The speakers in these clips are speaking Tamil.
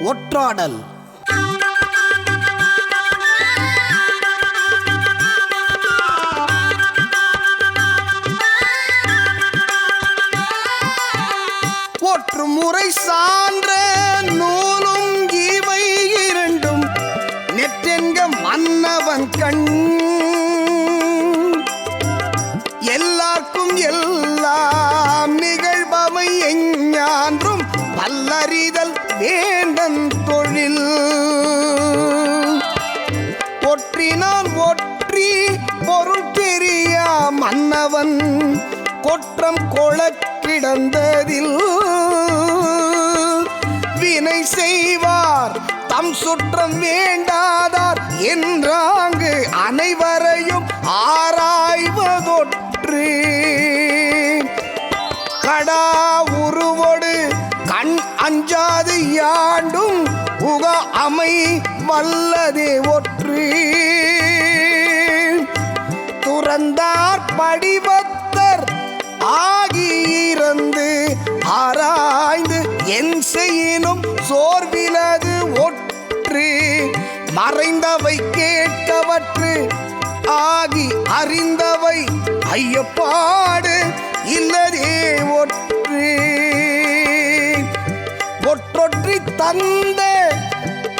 ஒற்றாடல். ஒற்று முறை சான்ற நூலும் இவை இரண்டும் நெற்றென்க மன்னவன் கண். எல்லாருக்கும் எல்லாம் நிகழ்பவை எஞ்ஞான்றும் பல்லறிதல் வேண்டன் தொழில். ஒற்றினான் ஒற்றி பொருள் பெரிய மன்னவன். கொற்றம் கொளக் கிடந்ததில் வினை செய்வார். தம் சுற்றம் வேண்டாதார் என்றாங்கு அனைவரையும் ஆராய்வதொற்று. கடா அஞ்சாது யாண்டும் உக அமை வல்லதே ஒற்று. துறந்தார் படிவத்தர் ஆகியிருந்து ஆராய்ந்து என் செய்யினும் சோர்விலது ஒற்று. மறைந்தவை கேட்டவற்று ஆகி அறிந்தவை ஐயப்பாடு. ஒற்றொற்றி தந்த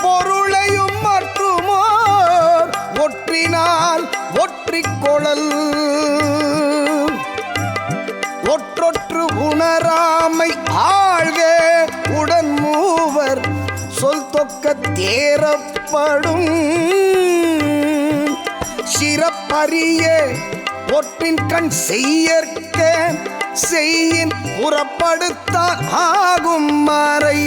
பொருளையும் மற்றுமோர் ஒற்றினால் ஒற்றிக்கொழல் ஒற்றொற்று உணராமை ஆழ்வே உடன் மூவர். சொல் தொக்க தேரப்படும் சிறப்பறிய ஒற்றின் கண் செய்யற்க செய்யின் புறப்படுத்தான் ஆகும் மறை.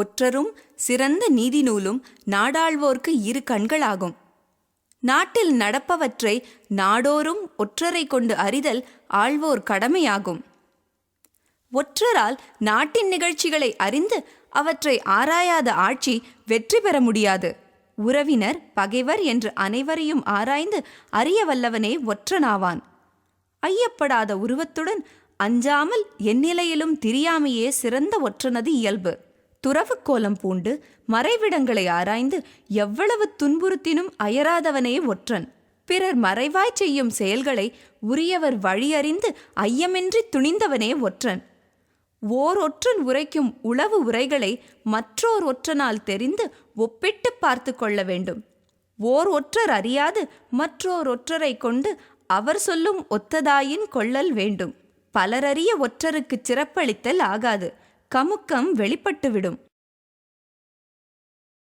ஒற்றரும் சிறந்த நீதி நூலும் நாடாள்வோர்க்கு இரு கண்களாகும். நாட்டில் நடப்பவற்றை நாடோறும் ஒற்றரை கொண்டு அறிதல் ஆழ்வோர் கடமையாகும். ஒற்றரால் நாட்டின் நிகழ்ச்சிகளை அறிந்து அவற்றை ஆராயாத ஆட்சி வெற்றி பெற முடியாது. உறவினர் பகைவர் என்று அனைவரையும் ஆராய்ந்து அறிய வல்லவனே ஒற்றனாவான். ஐயப்படாத உருவத்துடன் அஞ்சாமல் எந்நிலையிலும் திரியாமையே சிறந்த ஒற்றனது இயல்பு. துறவு கோலம் பூண்டு மறைவிடங்களை ஆராய்ந்து எவ்வளவு துன்புறுத்தினும் அயராதவனே ஒற்றன். பிறர் மறைவாய் செய்யும் செயல்களை உரியவர் வழியறிந்து ஐயமின்றி துணிந்தவனே ஒற்றன். ஓர் ஒற்றன் உரைக்கும் உளவு உரைகளை மற்றோர் ஒற்றனால் தெரிந்து ஒப்பிட்டு பார்த்து கொள்ள வேண்டும். ஓர் ஒற்றர் அறியாது மற்றோர் ஒற்றரை கொண்டு அவர் சொல்லும் ஒத்ததாயின் கொள்ளல் வேண்டும். பலரறிய ஒற்றருக்குச் சிறப்பளித்தல் ஆகாது. கமுக்கம் வெளிப்பட்டுவிடும்.